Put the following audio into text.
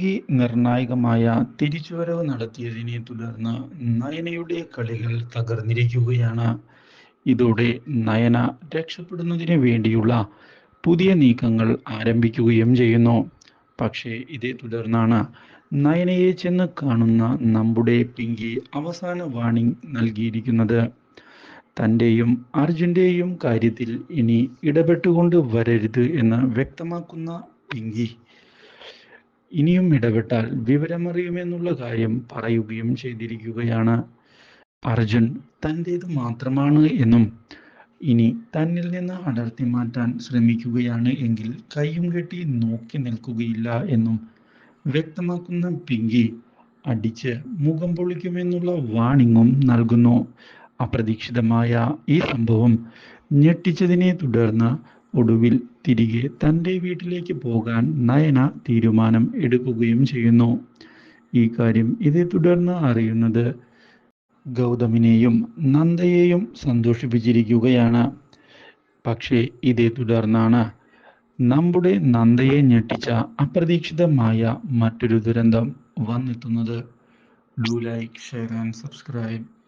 ഈ നിർണായകമായ തിരിച്ചുവരവ് നടത്തിയതിനെ തുടർന്ന് നയനയുടെ കളികൾ തകർന്നിരിക്കുകയാണ്. ഇതോടെ നയന രക്ഷപ്പെടുന്നതിന് വേണ്ടിയുള്ള പുതിയ നീക്കങ്ങൾ ആരംഭിക്കുകയും ചെയ്യുന്നു. പക്ഷേ ഇതേ തുടർന്നാണ് നയനയെ ചെന്ന് കാണുന്ന നമ്മുടെ പിങ്കി അവസാന വാണിംഗ് നൽകിയിരിക്കുന്നത്. തന്റെയും അർജുന്റെയും കാര്യത്തിൽ ഇനി ഇടപെട്ടുകൊണ്ട് വരരുത് എന്ന് വ്യക്തമാക്കുന്ന പിങ്കി ഇനിയും ഇടപെട്ടാൽ വിവരമറിയുമെന്നുള്ള കാര്യം പറയുകയും ചെയ്തിരിക്കുകയാണ് അർജുൻ. തന്റേത് മാത്രമാണ് എന്നും ഇനി തന്നിൽ നിന്ന് അടർത്തി മാറ്റാൻ ശ്രമിക്കുകയാണ് എങ്കിൽ കൈയും കെട്ടി നോക്കി നിൽക്കുകയില്ല എന്നും വ്യക്തമാക്കുന്ന പിങ്കി അടിച്ച് മുഖം പൊളിക്കുമെന്നുള്ള വാണിങ്ങും നൽകുന്നു. അപ്രതീക്ഷിതമായ ഈ സംഭവം ഞെട്ടിച്ചതിനെ തുടർന്ന് ഒടുവിൽ തിരികെ തന്റെ വീട്ടിലേക്ക് പോകാൻ നയന തീരുമാനം എടുക്കുകയും ചെയ്യുന്നു. ഈ കാര്യം ഇതേ തുടർന്ന് അറിയുന്നത് ഗൗതമിനെയും നന്ദയെയും സന്തോഷിപ്പിച്ചിരിക്കുകയാണ്. പക്ഷേ ഇതേ തുടർന്നാണ് നമ്മുടെ നന്ദയെ ഞെട്ടിച്ച അപ്രതീക്ഷിതമായ മറ്റൊരു ദുരന്തം വന്നെത്തുന്നത്. Do like share and subscribe